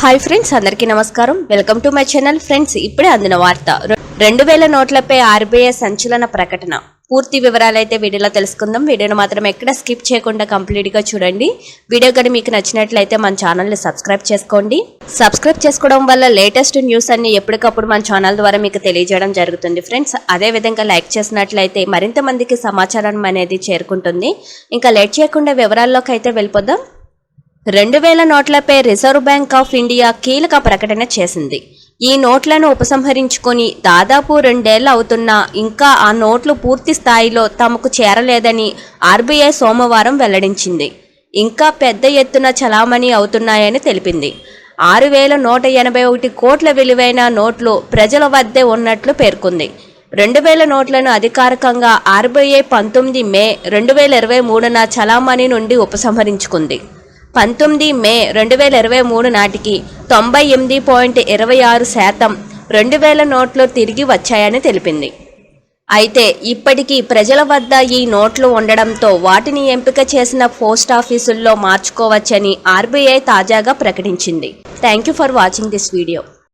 Hi friends అందరికీ నమస్కారం. Welcome to my channel friends ఇప్పుడే అందిన వార్త. రెండు వేల నోట్లపై ఆర్బీఐ సంచలన ప్రకటన. పూర్తి వివరాలు అయితే వీడియోలో తెలుసుకుందాం. వీడియోను మాత్రం ఎక్కడ స్కిప్ చేయకుండా కంప్లీట్గా చూడండి. వీడియో కానీ మీకు నచ్చినట్లయితే మన ఛానల్ని సబ్స్క్రైబ్ చేసుకోండి. సబ్స్క్రైబ్ చేసుకోవడం వల్ల లేటెస్ట్ న్యూస్ అన్ని ఎప్పటికప్పుడు మన ఛానల్ ద్వారా మీకు తెలియజేయడం జరుగుతుంది ఫ్రెండ్స్ అదే విధంగా లైక్ చేసినట్లయితే మరింత మందికి సమాచారం అనేది చేరుకుంటుంది. ఇంకా లేట్ చేయకుండా వివరాల్లోకి అయితే వెళ్ళిపోదాం. రెండు వేల నోట్లపై రిజర్వ్ బ్యాంక్ ఆఫ్ ఇండియా కీలక ప్రకటన చేసింది. ఈ నోట్లను ఉపసంహరించుకొని దాదాపు రెండేళ్ళు అవుతున్నా ఇంకా ఆ నోట్లు పూర్తి స్థాయిలో తమకు చేరలేదని ఆర్బీఐ సోమవారం వెల్లడించింది. ఇంకా పెద్ద ఎత్తున చలామణి అవుతున్నాయని తెలిపింది. ఆరు వేల నూట ఎనభై ఒకటి కోట్ల విలువైన నోట్లు ప్రజల వద్దే ఉన్నట్లు పేర్కొంది. రెండు వేల నోట్లను అధికారికంగా ఆర్బీఐ పంతొమ్మిది మే రెండు వేల ఇరవై మూడున చలామణి నుండి ఉపసంహరించుకుంది. పంతొమ్మిది మే రెండు వేల ఇరవై మూడు నాటికి తొంభై ఎనిమిది పాయింట్ ఇరవై ఆరు శాతం రెండు వేల నోట్లు తిరిగి వచ్చాయని తెలిపింది. అయితే ఇప్పటికీ ప్రజల వద్ద ఈ నోట్లు ఉండడంతో వాటిని ఎంపిక చేసిన పోస్ట్ ఆఫీసుల్లో మార్చుకోవచ్చని ఆర్బీఐ తాజాగా ప్రకటించింది. Thank you for watching this video.